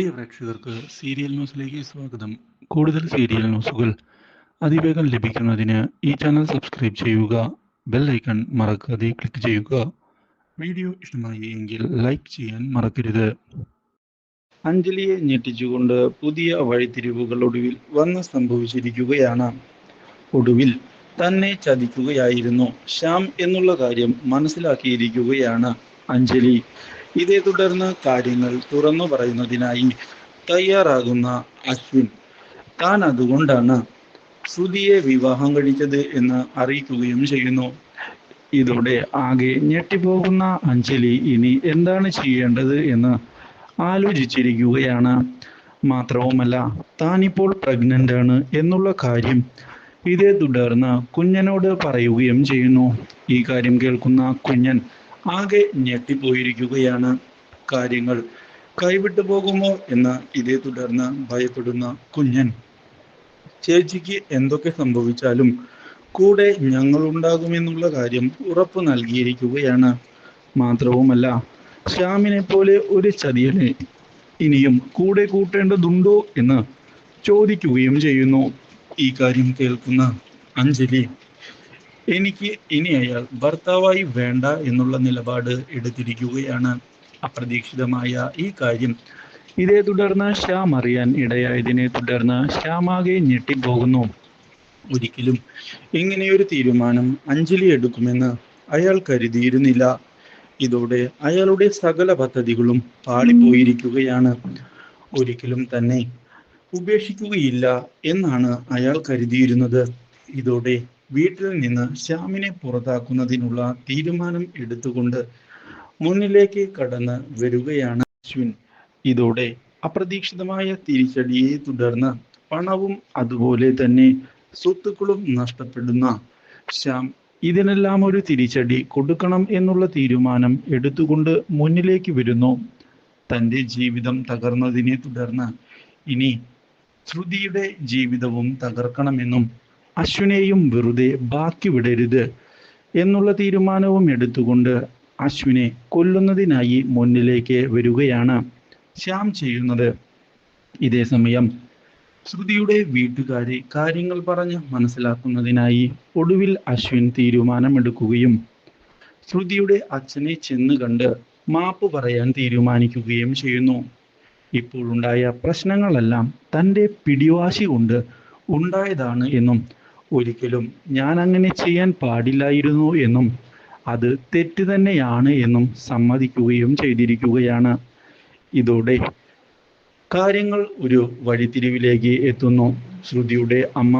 പ്രിയ പ്രേക്ഷകർക്ക് സീരിയൽ ന്യൂസിലേക്ക് സ്വാഗതം. കൂടുതൽ സീരിയൽ ന്യൂസുകൾ അതിവേഗം ലഭിക്കുന്നതിന് ഈ ചാനൽ സബ്സ്ക്രൈബ് ചെയ്യുക ബെൽ ഐക്കൺ മറക്കാതെ ക്ലിക്ക് ചെയ്യുക. വീഡിയോ ഇഷ്ടമായി എങ്കിൽ ലൈക്ക് ചെയ്യാൻ മറക്കരുത്. അഞ്ജലിയെ ഞെട്ടിച്ചുകൊണ്ട് പുതിയ വഴിത്തിരിവുകൾ ഒടുവിൽ വന്ന് സംഭവിച്ചിരിക്കുകയാണ്. ഒടുവിൽ തന്നെ ചതിക്കുകയായിരുന്നു ശ്യാം എന്നുള്ള കാര്യം മനസ്സിലാക്കിയിരിക്കുകയാണ് അഞ്ജലി. ഇതേ തുടർന്ന് കാര്യങ്ങൾ തുറന്നു പറയുന്നതിനായി തയ്യാറാകുന്ന അശ്വിൻ. താൻ അതുകൊണ്ടാണ് ശ്രുതിയെ വിവാഹം കഴിച്ചത് എന്ന് അറിയിക്കുകയും ചെയ്യുന്നു. ഇതോടെ ആകെ ഞെട്ടിപ്പോകുന്ന അഞ്ജലി ഇനി എന്താണ് ചെയ്യേണ്ടത് എന്ന് ആലോചിച്ചിരിക്കുകയാണ്. മാത്രവുമല്ല താനിപ്പോൾ പ്രഗ്നന്റ് ആണ് എന്നുള്ള കാര്യം ഇതേ തുടർന്ന് കുഞ്ഞനോട് പറയുകയും ചെയ്യുന്നു. ഈ കാര്യം കേൾക്കുന്ന കുഞ്ഞൻ ആകെ ഞെട്ടിപ്പോയിരിക്കുകയാണ് കാര്യങ്ങൾ. കൈവിട്ടു പോകുമോ എന്ന് ഇതേ തുടർന്ന് ഭയപ്പെടുന്ന കുഞ്ഞൻ. ചേച്ചിക്ക് എന്തൊക്കെ സംഭവിച്ചാലും കൂടെ ഞങ്ങൾ ഉണ്ടാകുമെന്നുള്ള കാര്യം ഉറപ്പ് നൽകിയിരിക്കുകയാണ്. മാത്രവുമല്ല ശ്യാമിനെ പോലെ ഒരു ചതിയനെ ഇനിയും കൂടെ കൂട്ടേണ്ടതുണ്ടോ എന്ന് ചോദിക്കുകയും ചെയ്യുന്നു. ഈ കാര്യം കേൾക്കുന്ന അഞ്ജലി എനിക്ക് ഇനി അയാൾ ഭർത്താവായി വേണ്ട എന്നുള്ള നിലപാട് എടുത്തിരിക്കുകയാണ് അപ്രതീക്ഷിതമായ ഈ കാര്യം. ഇതേ തുടർന്ന് ശ്യാം അറിയാൻ ഇടയായതിനെ തുടർന്ന് ശ്യാമാകെ ഞെട്ടിപ്പോകുന്നു. ഒരിക്കലും ഇങ്ങനെയൊരു തീരുമാനം അഞ്ജലി എടുക്കുമെന്ന് അയാൾ കരുതിയിരുന്നില്ല. ഇതോടെ അയാളുടെ സകല പദ്ധതികളും പാളിപ്പോയിരിക്കുകയാണ്. ഒരിക്കലും തന്നെ ഉപേക്ഷിക്കുകയില്ല എന്നാണ് അയാൾ കരുതിയിരുന്നത്. ഇതോടെ വീട്ടിൽ നിന്ന് ശ്യാമിനെ പുറത്താക്കുന്നതിനുള്ള തീരുമാനം എടുത്തുകൊണ്ട് മുന്നിലേക്ക് കടന്ന് വരികയാണ് അശ്വിൻ. ഇതോടെ അപ്രതീക്ഷിതമായ തിരിച്ചടിയെ തുടർന്ന് പണവും അതുപോലെ തന്നെ സ്വത്തുക്കളും നഷ്ടപ്പെടുന്ന ശ്യാം ഇതിനെല്ലാം ഒരു തിരിച്ചടി കൊടുക്കണം എന്നുള്ള തീരുമാനം എടുത്തുകൊണ്ട് മുന്നിലേക്ക് വരുന്നു. തന്റെ ജീവിതം തകർന്നതിനെ തുടർന്ന് ഇനി ശ്രുതിയുടെ ജീവിതവും തകർക്കണമെന്നും അശ്വിനെയും വെറുതെ ബാക്കി വിടരുത് എന്നുള്ള തീരുമാനവും എടുത്തുകൊണ്ട് അശ്വിനെ കൊല്ലുന്നതിനായി മുന്നിലേക്ക് വരികയാണ് ശ്യാം ചെയ്യുന്നത്. ഇതേ സമയം ശ്രുതിയുടെ വീട്ടുകാരെ കാര്യങ്ങൾ പറഞ്ഞ് മനസ്സിലാക്കുന്നതിനായി ഒടുവിൽ അശ്വിൻ തീരുമാനമെടുക്കുകയും ശ്രുതിയുടെ അച്ഛനെ ചെന്ന് കണ്ട് മാപ്പ് പറയാൻ തീരുമാനിക്കുകയും ചെയ്യുന്നു. ഇപ്പോഴുണ്ടായ പ്രശ്നങ്ങളെല്ലാം തന്റെ പിടിവാശി കൊണ്ട് ഉണ്ടായതാണ് എന്നും ഒരിക്കലും ഞാൻ അങ്ങനെ ചെയ്യാൻ പാടില്ലായിരുന്നു എന്നും അത് തെറ്റ് തന്നെയാണ് എന്നും സമ്മതിക്കുകയും ചെയ്തിരിക്കുകയാണ്. ഇതോടെ കാര്യങ്ങൾ ഒരു വഴിത്തിരിവിലേക്ക് എത്തുന്നു. ശ്രുതിയുടെ അമ്മ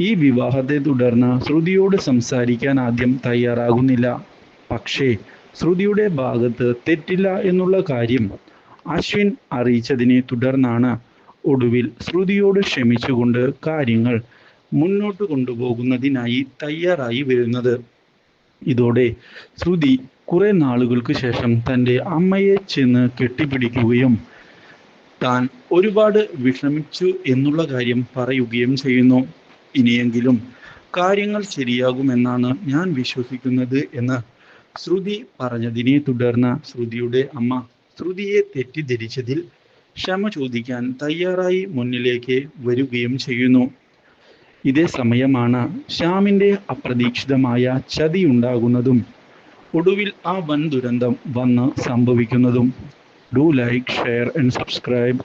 ഈ വിവാഹത്തെ തുടർന്ന് ശ്രുതിയോട് സംസാരിക്കാൻ ആദ്യം തയ്യാറാകുന്നില്ല. പക്ഷേ ശ്രുതിയുടെ ഭാഗത്ത് തെറ്റില്ല എന്നുള്ള കാര്യം അശ്വിൻ അറിയിച്ചതിനെ തുടർന്നാണ് ഒടുവിൽ ശ്രുതിയോട് ക്ഷമിച്ചുകൊണ്ട് കാര്യങ്ങൾ മുന്നോട്ട് കൊണ്ടുപോകുന്നതിനായി തയ്യാറായി വരുന്നത്. ഇതോടെ ശ്രുതി കുറെ നാളുകൾക്ക് ശേഷം തന്റെ അമ്മയെ ചെന്ന് കെട്ടിപ്പിടിക്കുകയും താൻ ഒരുപാട് വിഷമിച്ചു എന്നുള്ള കാര്യം പറയുകയും ചെയ്യുന്നു. ഇനിയെങ്കിലും കാര്യങ്ങൾ ശരിയാകുമെന്നാണ് ഞാൻ വിശ്വസിക്കുന്നത് എന്ന് ശ്രുതി പറഞ്ഞതിനെ തുടർന്ന് ശ്രുതിയുടെ അമ്മ ശ്രുതിയെ തെറ്റിദ്ധരിച്ചതിൽ ക്ഷമ ചോദിക്കാൻ തയ്യാറായി മുന്നിലേക്ക് വരികയും ചെയ്യുന്നു. ഇതേ സമയമാണ് ശ്യാമിന്റെ അപ്രതീക്ഷിതമായ ചതി ഉണ്ടാകുന്നതും ഒടുവിൽ ആ വൻ ദുരന്തം വന്ന് സംഭവിക്കുന്നതും. Do like share and subscribe